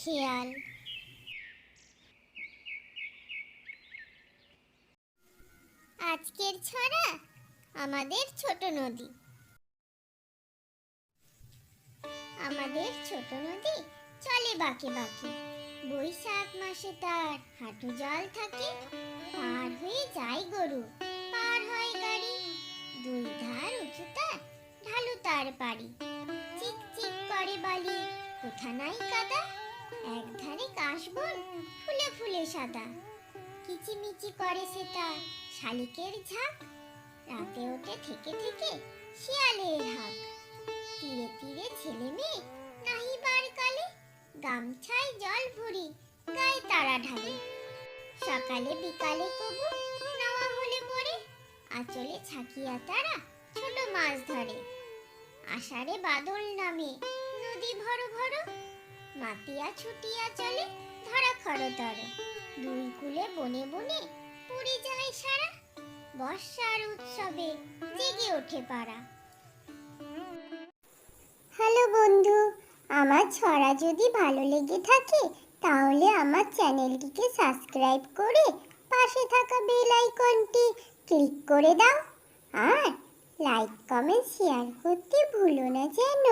খেয়াল আজকের ছড়া আমাদের ছোট নদী। আমাদের ছোট নদী চলে বাঁকে বাঁকে। বৈশাখ মাসে তার হাঁটু জল থাকে, পার হয়ে যায় গরু, পার হয় গাড়ি। দুই ধার উঁচু তার ঢালু তার পারি চিক চিক করে বালি, কোথা নাই কাশবন ফুলে ফুলে সাদা। কিচিমিচি করে সেটা শালিকের ঝাঁক। রাতে ওঠে থেকে থেকে শিয়ালের হাঁক। তীরে তীরে ছেলে মেয়ে নাহিবার কালে গামছায় জল ভরি গায়ে তারা ঢালে। সকালে বিকালে কবু নাওয়া হলে পরে আঁচলে ছাকিয়া তারা ছোট মাছ ধরে। আষাঢ়ে বাদল নামে নদী ভরো ভরো মাতিয়া ছুটিয়া চলে ধরা খড় খরতর দুই কুলে বনে বনে পুরি যায় সারা। বর্ষার উৎসবে জেগে ওঠে পাড়া। হ্যালো বন্ধু, আমার ছড়া যদি ভালো লেগে থাকে, তাহলে আমার চ্যানেলটিকে সাবস্ক্রাইব করে পাশে থাকা বেল আইকনটি ক্লিক করে দাও। আর লাইক, কমেন্ট, শেয়ার করতে ভুলো না যেন।